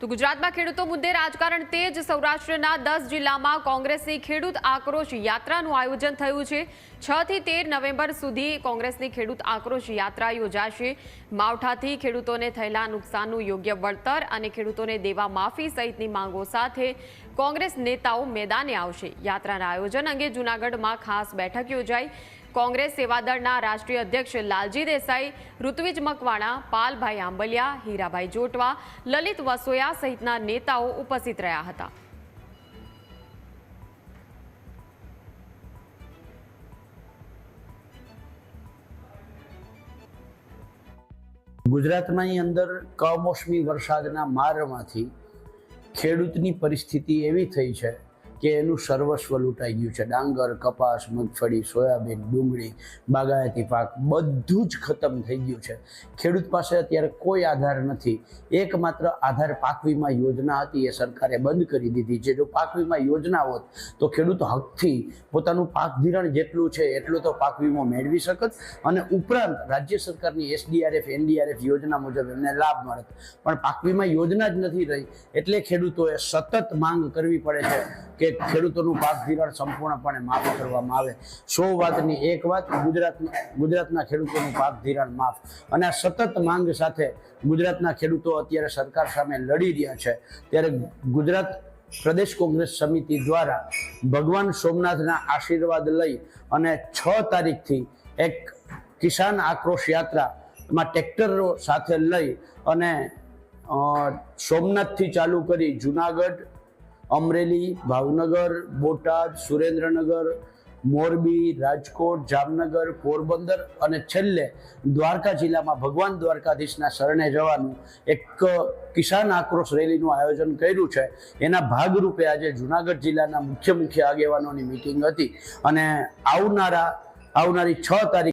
તો ગુજરાતમાં ખેડૂતો મુદ્દે રાજકારણ તેજ. સૌરાષ્ટ્રના દસ જિલ્લામાં કોંગ્રેસની ખેડૂત આક્રોશ યાત્રાનું આયોજન થયું છે. છ થી તેર નવેમ્બર સુધી કોંગ્રેસની ખેડૂત આક્રોશ યાત્રા યોજાશે. માવઠાથી ખેડૂતોને થયેલા નુકસાનનું યોગ્ય વળતર અને ખેડૂતોને દેવા માફી સહિતની માંગો સાથે કોંગ્રેસ નેતાઓ મેદાને આવશે. યાત્રાના આયોજન અંગે જૂનાગઢમાં ખાસ બેઠક યોજાઈ. કોંગ્રેસ સેવાદળના રાષ્ટ્રીય અધ્યક્ષ લાલજી દેસાઈ, ઋત્વિજ મકવાણા, પાલભાઈ આંબલિયા, હીરાભાઈ જોટવા, લલિત વસોયા સહિતના નેતાઓ ઉપસ્થિત રહ્યા હતા. ગુજરાતની અંદર કમોસમી વરસાદના મારમાંથી ખેડૂતની પરિસ્થિતિ એવી થઈ છે કે એનું સર્વસ્વ લૂંટાઈ ગયું છે. ડાંગર, કપાસ, મગફળી, સોયાબીન, ડુંગળી, બાગાયતી પાક બધું જ ખતમ થઈ ગયું છે. ખેડૂત પાસે અત્યારે કોઈ આધાર નથી. એકમાત્ર આધાર પાક વીમા યોજના હતી. એ સરકારે બંધ કરી દીધી. છે જો પાક વીમા યોજના હોત, તો ખેડૂત હકથી પોતાનું પાક ધિરાણ જેટલું છે, એટલું તો પાક વીમો મેળવી શકત. અને ઉપરાંત રાજ્ય સરકારની એસડીઆરએફ, એનડીઆરએફ યોજના મુજબ એમને લાભ મળત. પણ પાક વીમા યોજના જ નથી રહી. એટલે ખેડૂતોએ સતત માંગ કરવી પડે છે કે ખેડૂતોનું પાક ધિરાણ સંપૂર્ણપણે માફ કરવામાં આવે. સો વાતની એક વાત ગુજરાતના ગુજરાતના ખેડૂતોનું પાક ધિરાણ માફ. અને આ સતત માંગ સાથે ગુજરાતના ખેડૂતો અત્યારે સરકાર સામે લડી રહ્યા છે. ત્યારે ગુજરાત પ્રદેશ કોંગ્રેસ સમિતિ દ્વારા ભગવાન સોમનાથના આશીર્વાદ લઈ અને છ તારીખથી એક કિસાન આક્રોશ યાત્રામાં ટ્રેક્ટરો સાથે લઈ અને સોમનાથથી ચાલુ કરી જુનાગઢ અમરેલી, ભાવનગર, બોટાદ, સુરેન્દ્રનગર, મોરબી, રાજકોટ, જામનગર, પોરબંદર અને છેલ્લે દ્વારકા જિલ્લામાં ભગવાન દ્વારકાધીશના શરણે જવાનું એક કિસાન આક્રોશ રેલીનું આયોજન કર્યું છે. એના ભાગરૂપે આજે જુનાગઢ જિલ્લાના મુખ્ય મુખ્ય આગેવાનોની મિટિંગ હતી અને આવનારા, આવનારી છ તારીખ